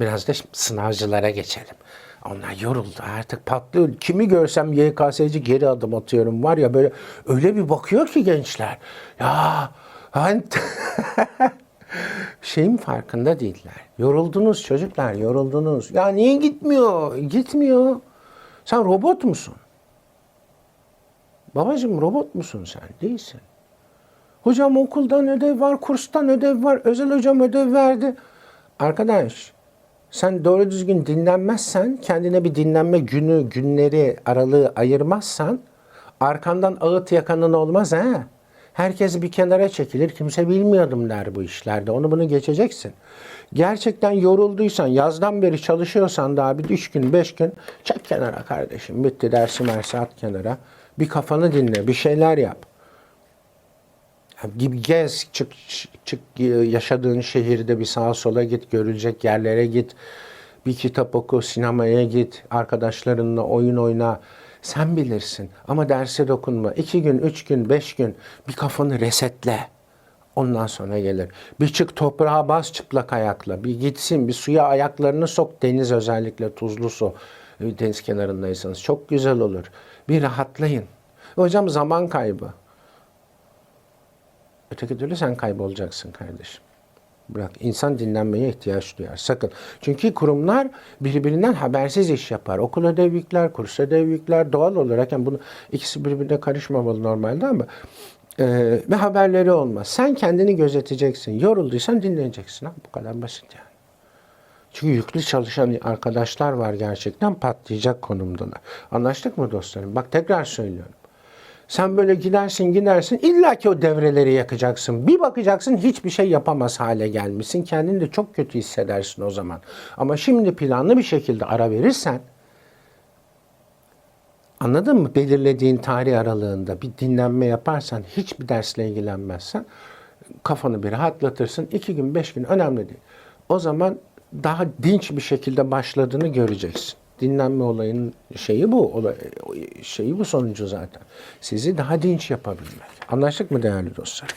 Biraz da sınavcılara geçelim. Onlar yoruldu artık patlıyor. Kimi görsem YKS'ci geri adım atıyorum var ya böyle öyle bir bakıyor ki gençler. Ya hani şeyin farkında değiller. Yoruldunuz çocuklar yoruldunuz. Ya niye gitmiyor? Gitmiyor. Sen robot musun? Babacığım robot musun sen? Değilsin. Hocam okuldan ödev var, kurstan ödev var, özel hocam ödev verdi. Arkadaş, sen doğru düzgün dinlenmezsen, kendine bir dinlenme günü, günleri, aralığı ayırmazsan arkandan ağıt yakanın olmaz ha. Herkes bir kenara çekilir, kimse bilmiyordum der bu işlerde. Onu bunu geçeceksin. Gerçekten yorulduysan, yazdan beri çalışıyorsan daha bir üç gün, beş gün çek kenara kardeşim. Bitti dersi mersi at kenara. Bir kafanı dinle, bir şeyler yap. Gibi gez, çık, çık yaşadığın şehirde bir sağa sola git, görülecek yerlere git. Bir kitap oku, sinemaya git, arkadaşlarınla oyun oyna. Sen bilirsin ama derse dokunma. İki gün, üç gün, beş gün bir kafanı resetle. Ondan sonra gelir. Bir çık toprağa bas çıplak ayakla. Bir gitsin bir suya ayaklarını sok. Deniz özellikle tuzlu su. Deniz kenarındaysanız çok güzel olur. Bir rahatlayın. Hocam zaman kaybı. Öteki türlü sen kaybolacaksın kardeşim. Bırak insan dinlenmeye ihtiyaç duyar. Sakın. Çünkü kurumlar birbirinden habersiz iş yapar. Okul ödev yükler, kurs ödev yükler. Doğal olarak yani bunu ikisi birbirine karışmamalı normalde ama e, ve haberleri olmaz. Sen kendini gözeteceksin. Yorulduysan dinleneceksin. Ha? Bu kadar basit yani. Çünkü yüklü çalışan arkadaşlar var gerçekten patlayacak konumdalar. Anlaştık mı dostlarım? Bak tekrar söylüyorum. Sen böyle gidersin gidersin illa ki o devreleri yakacaksın. Bir bakacaksın hiçbir şey yapamaz hale gelmişsin. Kendini de çok kötü hissedersin o zaman. Ama şimdi planlı bir şekilde ara verirsen anladın mı? Belirlediğin tarih aralığında bir dinlenme yaparsan hiçbir dersle ilgilenmezsen kafanı bir rahatlatırsın. iki gün beş gün önemli değil. O zaman daha dinç bir şekilde başladığını göreceksin. Dinlenme olayının şeyi bu, olay, şeyi bu sonucu zaten. Sizi daha dinç yapabilmek. Anlaştık mı değerli dostlar?